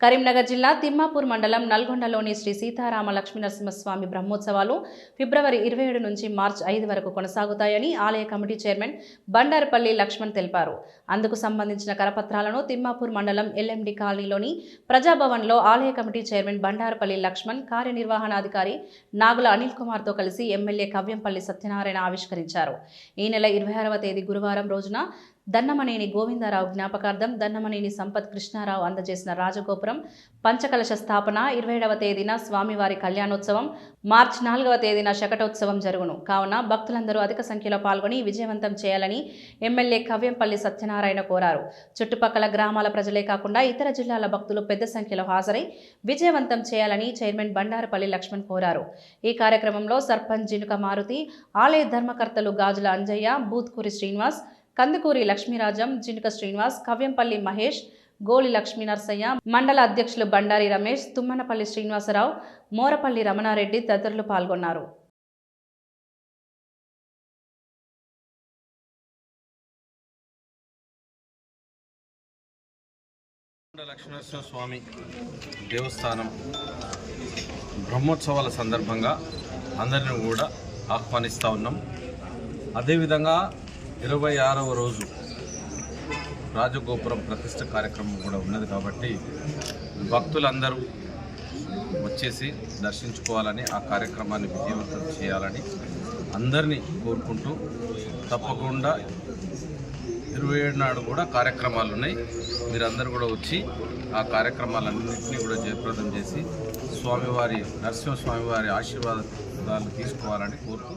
కరీంనగర్ జిల్లా తిమ్మాపూర్ మండలం నల్గొండలోని శ్రీ సీతారామ లక్ష్మీనరసింహస్వామి బ్రహ్మోత్సవాలు ఫిబ్రవరి ఇరవై ఏడు నుంచి మార్చి ఐదు వరకు కొనసాగుతాయని ఆలయ కమిటీ చైర్మన్ బండారుపల్లి లక్ష్మణ్ తెలిపారు. అందుకు సంబంధించిన కరపత్రాలను తిమ్మాపూర్ మండలం ఎల్ఎండి కాలనీలోని ప్రజాభవన్లో ఆలయ కమిటీ చైర్మన్ బండారుపల్లి లక్ష్మణ్ కార్యనిర్వహణాధికారి నాగుల అనిల్ కుమార్తో కలిసి ఎమ్మెల్యే కవ్యంపల్లి సత్యనారాయణ ఆవిష్కరించారు. ఈ నెల ఇరవై ఆరవ తేదీ గురువారం రోజున దన్నమనేని గోవిందరావు జ్ఞాపకార్థం దన్నమనేని సంపత్ కృష్ణారావు అందజేసిన రాజగోపురం. పంచకలశ స్థాపన ఇరవై ఏడవ తేదీన స్వామివారి కళ్యాణోత్సవం. మార్చి నాలుగవ తేదీన శకటోత్సవం జరుగును. కావున భక్తులందరూ అధిక సంఖ్యలో పాల్గొని విజయవంతం చేయాలని ఎమ్మెల్యే కవ్యంపల్లి సత్యనారాయణ కోరారు. చుట్టుపక్కల గ్రామాల ప్రజలే కాకుండా ఇతర జిల్లాల భక్తులు పెద్ద సంఖ్యలో హాజరై విజయవంతం చేయాలని చైర్మన్ బండారపల్లి లక్ష్మణ్ కోరారు. ఈ కార్యక్రమంలో సర్పంచ్ జినుక మారుతి ఆలయ ధర్మకర్తలు గాజుల అంజయ్య బూత్కూరి శ్రీనివాస్ కందుకూరి లక్ష్మీరాజం జినుక శ్రీనివాస్ కవ్యంపల్లి మహేష్ గోలి లక్ష్మీ నరసయ్య మండల అధ్యక్షులు బండారి రమేష్ తుమ్మనపల్లి శ్రీనివాసరావు మోరపల్లి రమణారెడ్డి తదితరులు పాల్గొన్నారు. లక్ష్మీనరసింహ స్వామి దేవస్థానం బ్రహ్మోత్సవాల సందర్భంగా అందరిని కూడా ఆహ్వానిస్తూ ఉన్నాం. అదేవిధంగా ఇరవై ఆరవ రోజు రాజగోపురం ప్రతిష్ట కార్యక్రమం కూడా ఉన్నది కాబట్టి భక్తులందరూ వచ్చేసి దర్శించుకోవాలని ఆ కార్యక్రమాన్ని విజయవంతం చేయాలని అందరినీ కోరుకుంటూ తప్పకుండా ఇరవై ఏడు నాడు కూడా కార్యక్రమాలు ఉన్నాయి. మీరందరూ కూడా వచ్చి ఆ కార్యక్రమాలన్నింటినీ కూడా జయప్రదం చేసి స్వామివారి నరసింహస్వామివారి ఆశీర్వాదాలు తీసుకోవాలని కోరుతూ